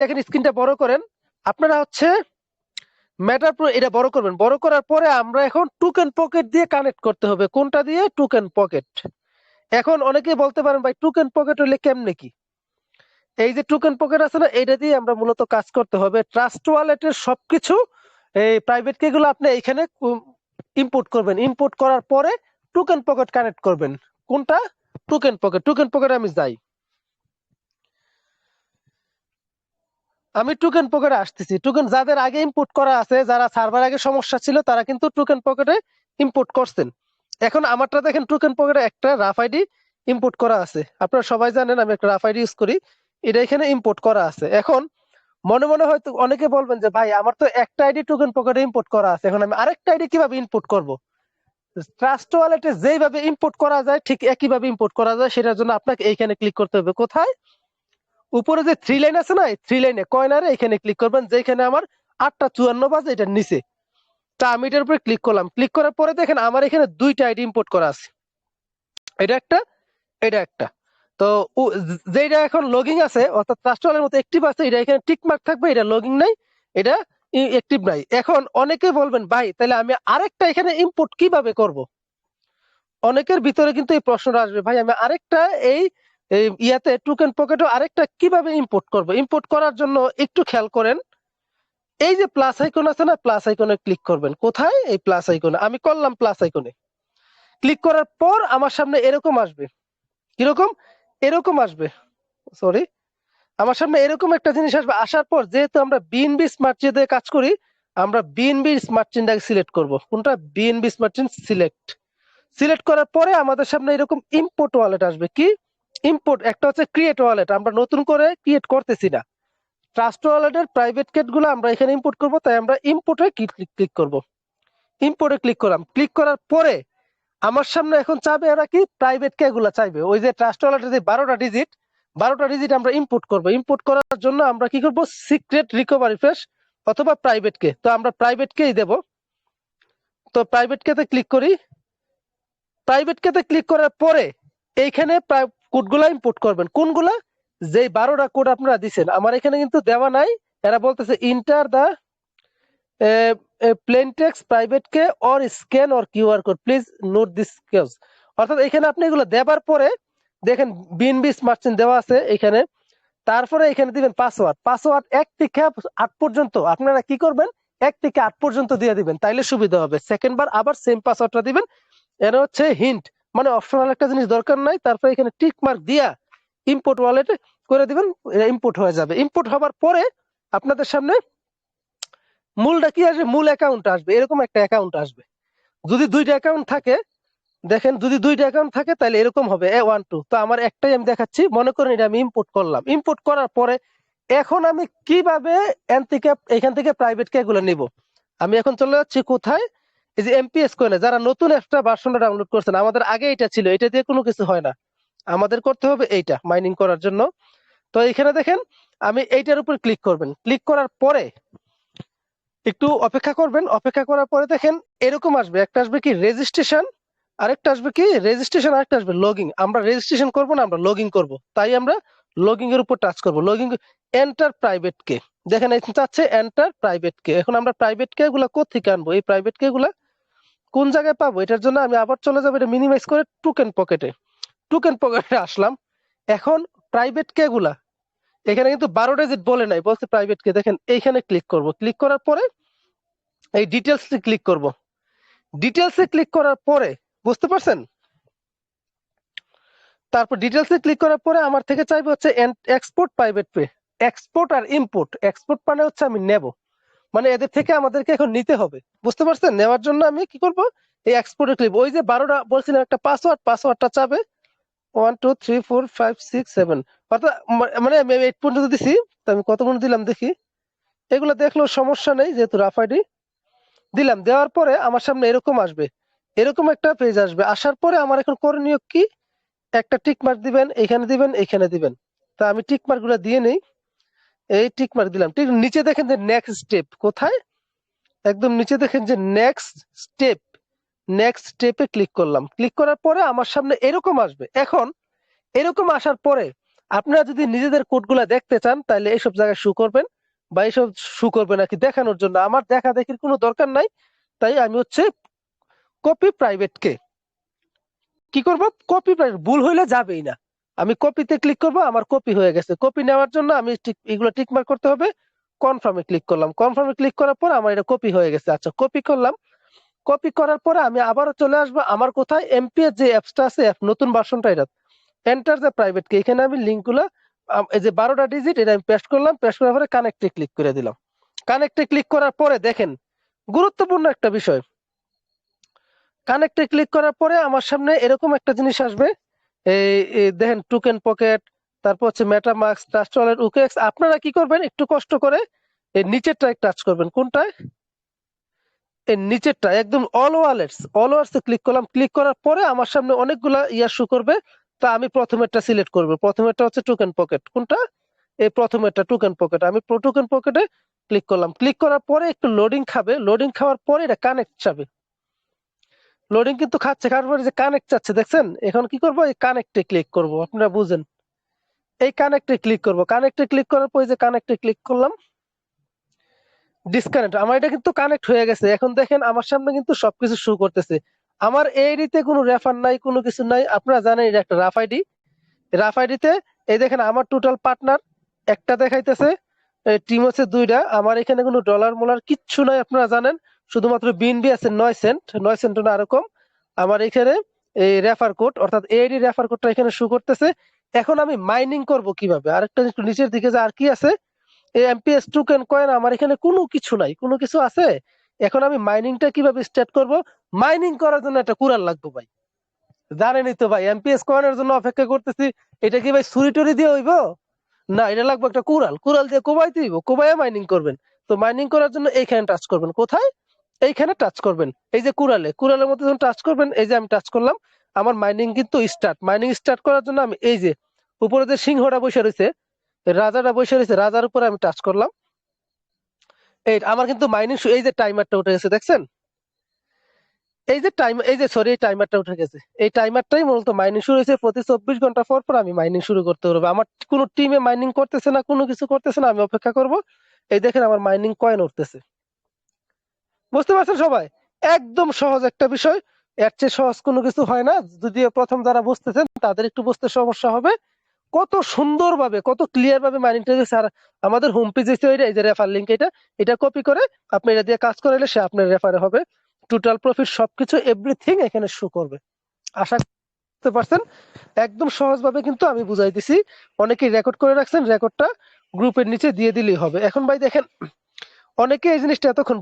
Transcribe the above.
দেখেন স্ক্রিনটা বড় করেন। আপনারা হচ্ছে ম্যাটার প্রো এটা বড় করবেন। বড় করার পরে আমরা এখন টুকেন পকেট দিয়ে কানেক্ট করতে হবে। কোনটা দিয়ে? টুকেন পকেট এখন অনেকে বলতে পারেন, ভাই টুকেন পকেট হলে কেমনে কি? এই যে টুকেন পকেট আছে না এটা দিয়ে আমরা মূলত কাজ করতে হবে। ট্রাস্ট ওয়ালেটের সবকিছু এই প্রাইভেট কে গুলো আপনি এখানে ইম্পোর্ট করবেন। ইম্পোর্ট করার পরে টুকেন পকেট কানেক্ট করবেন। কোনটা? টুকেন পকেট টুকেন পকেট আমি যাই। আমি টুকেন পকেটে আসতেছি। টুকেন যাদের আগে ইম্পোর্ট করা আছে, যারা সার্ভার আগে সমস্যা ছিল, তারা কিন্তু টুকেন পকেটে ইম্পোর্ট করছেন। এখন আমারটা দেখেন টুকেন পকেটে একটা রাফ আইডি ইম্পোর্ট করা আছে। আপনারা সবাই জানেন, আমি একটা রাফ আইডি ইউজ করি। এটা এখানে ইম্পোর্ট করা আছে। এখন মনে মনে হয়তো অনেকে বলবেন যে, ভাই, আমার তো একটা আইডি টোকেন পকেটে ইম্পোর্ট করা আছে। এখন আমি আরেকটা আইডি কীভাবে ইম্পোর্ট করব? ট্রাস্ট ওয়ালেটে যেইভাবে ইম্পোর্ট করা যায়, ঠিক একইভাবে ইম্পোর্ট করা যায়। সেটার জন্য আপনাকে এইখানে ক্লিক করতে হবে। কোথায়? উপরে যে থ্রি লাইন আছে না থ্রি লাইনে কয়নারে? এখানে ক্লিক করবেন, যেখানে আমার আটটা চুয়ান্ন বাজে এটার নিচে। তা আমি এটার উপরে ক্লিক করলাম। ক্লিক করার পরে দেখেন, আমার এখানে দুইটা আইডি ইম্পোর্ট করা আছে। এটা একটা এটা একটা। তো যেটা এখন লগিং আছে, অর্থাৎ ট্রাস্টওয়ালের মতো অ্যাক্টিভ আছে, এটা এখানে টিক মার্ক থাকবে, এটা লগিং নাই, এটা অ্যাক্টিভ নাই। এখন অনেকে বলবেন, ভাই, তাহলে আমি আরেকটা এখানে ইম্পোর্ট কীভাবে করব? অনেকের ভিতরে কিন্তু এই প্রশ্নটা আসবে, ভাই, আমি আরেকটা এই ইয়াতে টুকেন পকেটে আরেকটা কীভাবে ইম্পোর্ট করব? ইম্পোর্ট করার জন্য একটু খেয়াল করেন। এই যে প্লাস আইকন আছে না প্লাস আইকনে ক্লিক করবেন। কোথায়? এই প্লাস আইকনে আমি করলাম প্লাস আইকনে ক্লিক করার পর আমার সামনে এরকম আসবে। কীরকম? এরকম আসবে। সরি আমার সামনে এরকম একটা জিনিস আসবে। আসার পর যেহেতু আমরা বিএনবি স্মার্ট চেন কাজ করি, আমরা বিএনবি স্মার্ট চেনটাকে সিলেক্ট করব। কোনটা? BNB smart chain select select করার পরে আমাদের সামনে এরকম ইম্পোর্ট ওয়ালেট আসবে। কি? ইম্পোর্ট একটা হচ্ছে ক্রিয়েট ওয়ালেট আমরা নতুন করে ক্রিয়েট করতেছি না। ট্রাস্ট ওয়ালেটের প্রাইভেট কেটগুলো আমরা এখানে ইম্পোর্ট করব, তাই আমরা ইম্পোর্টে ক্লিক করব। ইম্পোর্টে ক্লিক করলাম। ক্লিক করার পরে আমার সামনে এখন চাবে এরা কি? প্রাইভেট কে গুলা চাইবে। ওই যে ট্রাস্ট ওয়ালেটের যে বারোটা ডিজিট বারোটা ডিজিট আমরা ইম্পোর্ট করব। ইম্পোর্ট করার জন্য আমরা কি করব? সিক্রেট রিকভারি ফ্রেশ অথবা প্রাইভেট কে তো আমরা প্রাইভেট কেই দেব। তো প্রাইভেট কেতে ক্লিক করি। প্রাইভেট কেতে ক্লিক করার পরে এইখানে কোডগুলা ইম্পোর্ট করবেন। কোনগুলা? যেই বারোটা কোড আপনারা দিচ্ছেন আমার এখানে কিন্তু দেওয়া নাই। এরা বলতেছে enter the plain text private key or scan or QR code please note this case অর্থাৎ এখানে আপনি এগুলো দেবার পরে দেখেন বিএনবি স্মার্ট চেন দেওয়া আছে এখানে। তারপরে এখানে দিবেন পাসওয়ার্ড পাসওয়ার্ড এক থেকে আট পর্যন্ত, আপনারা কি করবেন? এক থেকে আট পর্যন্ত দিয়ে দিবেন। তাইলে সুবিধা হবে। সেকেন্ড বার আবার সেম পাসওয়ার্ডটা দিবেন। এর হচ্ছে হিন্ট মানে অপশনাল একটা জিনিস দরকার নাই, তারপরে এখানে টিক মার্ক দিয়া ইম্পোর্ট ওয়ালেটে করে দিবেন ইম্পোর্ট হয়ে যাবে। ইম্পোর্ট হবার পরে আপনাদের সামনে মূলটা কি আসবে? মূল অ্যাকাউন্ট আসবে। এরকম একটা অ্যাকাউন্ট আসবে। যদি দুইটা অ্যাকাউন্ট থাকে, দেখেন যদি দুইটা অ্যাকাউন্ট থাকে, তাহলে এরকম হবে। এ ওয়ান টু তো আমার একটাই আমি দেখাচ্ছি। মনে করেন এটা আমি ইম্পোর্ট করলাম। ইম্পোর্ট করার পরে এখন আমি কীভাবে এখান থেকে প্রাইভেট কে গুলো নিব? আমি এখন চলে যাচ্ছি কোথায়? এই যে এমপিএস কয়েনে যারা নতুন একটা ভার্সনটা ডাউনলোড করছেন, আমাদের আগে এটা ছিল, এটা দিয়ে কোনো কিছু হয় না। আমাদের করতে হবে এইটা মাইনিং করার জন্য। তো এখানে দেখেন, আমি এইটার উপর ক্লিক করবেন। ক্লিক করার পরে একটু অপেক্ষা করবেন। অপেক্ষা করার পরে দেখেন, এরকম আসবে। একটা আসবে কি রেজিস্ট্রেশন আরেকটা আসবে কি রেজিস্ট্রেশন আরেকটা আসবে লগিং আমরা রেজিস্ট্রেশন করব না, আমরা লগিং করব। তাই আমরা লগিং এর উপর টাচ করব। লগিং এন্টার প্রাইভেট কে দেখেন এখানে চাচ্ছে এন্টার প্রাইভেট কে এখন আমরা প্রাইভেট কে গুলা কোথেকে আনব? এই প্রাইভেট কে গুলা কোন জায়গায় পাবো? এটার জন্য আমি আবার চলে যাব এটা মিনিমাইজ করে টুকেন পকেটে টুকেন পকেটে আসলাম। এখন প্রাইভেট কে গুলা। এখানে কিন্তু বারো ডিজিট বলে নাই, বলছে প্রাইভেট কে দেখেন, এইখানে ক্লিক করব। ক্লিক করার পরে এই ডিটেলস ক্লিক করব। ডিটেলসে ক্লিক করার পরে, বুঝতে পারছেন? তারপর ডিটেলসে ক্লিক করার পরে আমার থেকে চাইবে হচ্ছে এক্সপোর্ট প্রাইভেট পে এক্সপোর্ট আর ইম্পোর্ট এক্সপোর্ট মানে হচ্ছে আমি নেব। মানে এদের থেকে আমাদেরকে এখন নিতে হবে। বুঝতে পারছেন? নেওয়ার জন্য আমি কি করব? এই এক্সপোর্টে ক্লিক ওই যে বারোটা বলছিলাম, একটা পাসওয়ার্ড পাসওয়ার্ডটা চাবে? One two three four five six seven অর্থাৎ মানে আমি এইট পর্যন্ত দিছি, তো আমি কত পর্যন্ত দিলাম দেখি? এগুলো দেখলেও সমস্যা নেই, যেহেতু রাফ আইডি দিলাম, দেওয়ার পরে আমার সামনে এরকম আসবে। এরকম একটা পেজ আসবে। আসার পরে আমার এখন করণীয় কি? একটা টিক মার্ক দিবেন, এখানে দিবেন এখানে দিবেন। তা আমি টিক মার্কগুলো দিয়ে নেই। এই টিক মার্ক দিলাম। ঠিক নিচে দেখেন যে নেক্সট স্টেপ কোথায়? একদম নিচে দেখেন যে নেক্সট স্টেপ নেক্সট স্টেপে ক্লিক করলাম। ক্লিক করার পরে আমার সামনে এরকম আসবে। এখন এরকম আসার পরে আপনারা যদি নিজেদের কোডগুলা দেখতে চান, তাহলে এইসব জায়গায় শু করবেন বা এইসব শু করবে নাকি দেখানোর জন্য। আমার দেখা দেখির কোনো দরকার নাই। তাই আমি হচ্ছে কপি প্রাইভেট কে। কি করব? কপি প্রাইভেট ভুল হইলে যাবেই না। আমি কপিতে ক্লিক করব আমার কপি হয়ে গেছে। কপি নেওয়ার জন্য আমি এগুলো টিক মার্ক করতে হবে। কনফার্মে ক্লিক করলাম। কনফার্মে ক্লিক করার পর আমার এটা কপি হয়ে গেছে। আচ্ছা কপি করলাম। কপি করার পরে আমি আবারও চলে আসব আমার কোথায়? এমপিএস যে অ্যাপসটা আছে app, নতুন ভার্সনটা এটা। এন্টার দ্য প্রাইভেট কে এখানে আমি লিঙ্কগুলা এই যে বারোটা ডিজিট এটা আমি পেস্ট করলাম। পেস্ট করার পরে কানেক্টে ক্লিক করে দিলাম। কানেক্টে ক্লিক করার পরে দেখেন গুরুত্বপূর্ণ একটা বিষয়। কানেক্টে ক্লিক করার পরে আমার সামনে এরকম একটা জিনিস আসবে। এই দেখেন টুকেন পকেট তারপর হচ্ছে মেটামাক্স ট্রাস্ট ওয়ালেট উকেক্স আপনারা কি করবেন? একটু কষ্ট করে এই নিচেরটা টাচ করবেন। কোনটায়? এই নিচেরটা একদম all wallets all wallets click করলাম। ক্লিক করার পরে আমার সামনে অনেকগুলা ইয়া শো করবে। তা আমি প্রথমেরটা সিলেক্ট করব। প্রথমেরটা হচ্ছে টোকেন পকেট কোনটা? এই প্রথমেরটা টোকেন পকেট আমি টোকেন পকেটে ক্লিক করলাম। ক্লিক করার পরে একটু লোডিং খাবে। লোডিং খাওয়ার পরে এটা কানেক্ট যাবে লোডিং কিন্তু খাচ্ছে, খাওয়ার পরে যে কানেক্ট চাচ্ছে, দেখছেন? এখন কি করব? এই কানেক্টে ক্লিক করব, আপনারা বুঝেন। এই কানেক্টে ক্লিক করব। কানেক্টে ক্লিক করার পরে যে কানেক্টে ক্লিক করলাম ডিসকানেক্ট আমার এটা কিন্তু কানেক্ট হয়ে গেছে। এখন দেখেন, আমার সামনে কিন্তু সবকিছু শো করতেছে। আমার এইডিতে কোনো রেফার নাই, কোনো কিছু নাই। আপনারা জানেন এটা একটা রাফ আইডি। রাফ আইডিতে, এই দেখেন, আমার টোটাল পার্টনার একটা দেখাইতেছে। টিম হচ্ছে দুইটা। আমার এখানে কোনো ডলার মোলার কিচ্ছু নাই, আপনারা জানেন। শুধুমাত্র বিএনবি আছে নয় সেন্ট নয় সেন্ট না এরকম আমার এখানে এই রেফার কোড অর্থাৎ এআইডি রেফার কোডটা এখানে শো করতেছে। এখন আমি মাইনিং করব কীভাবে? আরেকটা একটু নিচের দিকে যে আর কি আছে। এই এমপিএস টোকেন কয়েন আমার এখানে কোনো কিছু নাই, কোনো কিছু আছে? এখন আমি মাইনিংটা কীভাবে স্টার্ট করব? মাইনিং করার জন্য একটা কুড়াল লাগবে ভাই। জানেনই তো ভাই এমপিএস কয়েনের জন্য অপেক্ষা করতেছি। এটা কি ভাই সুরি টুরি দিয়ে হইব? না, এটা লাগবে একটা কুড়াল। কুড়াল দিয়ে কোবাইতে হইব, কোবাইয়া মাইনিং করবেন। তো মাইনিং করার জন্য এইখানে টাচ করবেন। কোথায়? এইখানে টাচ করবেন। এই যে কুড়ালে, কুড়ালের মধ্যে যখন টাচ করবেন, এই যে আমি টাচ করলাম, আমার মাইনিং কিন্তু স্টার্ট মাইনিং স্টার্ট করার জন্য আমি এই যে উপরে যে সিংহটা বসে রয়েছে, রাজাটা বসে রয়েছে, রাজার উপরে আমি টাচ করলাম। এই আমার কিন্তু মাইনিং এই যে টাইমারটা উঠে গেছে, দেখছেন? এই যে টাইম এই যে সরি টাইমারটা উঠে গেছে। এই টাইমারটাই মূলত মাইনিং শুরু হয়েছে প্রতি চব্বিশ ঘণ্টা পর পর আমি মাইনিং শুরু করতে পারব আমার কোনো টিমে মাইনিং করতেছে না, কোনো কিছু করতেছে না, আমি অপেক্ষা করব। এই দেখেন আমার মাইনিং কয়েন উঠতেছে। বুঝতে পারছেন সবাই? একদম সহজ একটা বিষয়। এর চেয়ে সহজ কোনো কিছু হয় না। যদিও প্রথম যারা বুঝতেছেন, তাদের একটু বুঝতে সমস্যা হবে। কত সুন্দরভাবে, কত ক্লিয়ার ভাবে মাইনিংটা গেছে আর আমাদের হোম পেজে এই যে রেফার লিঙ্ক এটা এটা কপি করে আপনি এটা দিয়ে কাজ করাইলে সে আপনার রেফারে হবে। টোটাল প্রফিট সবকিছু এভরিথিং এখানে শো করবে। আশা করতে পারছেন? একদম সহজভাবে কিন্তু আমি বুঝাই দিছি অনেকেই রেকর্ড করে রাখছেন রেকর্ডটা গ্রুপের নিচে দিয়ে দিলেই হবে। এখন ভাই দেখেন অনেকে এই জিনিসটা এতক্ষণ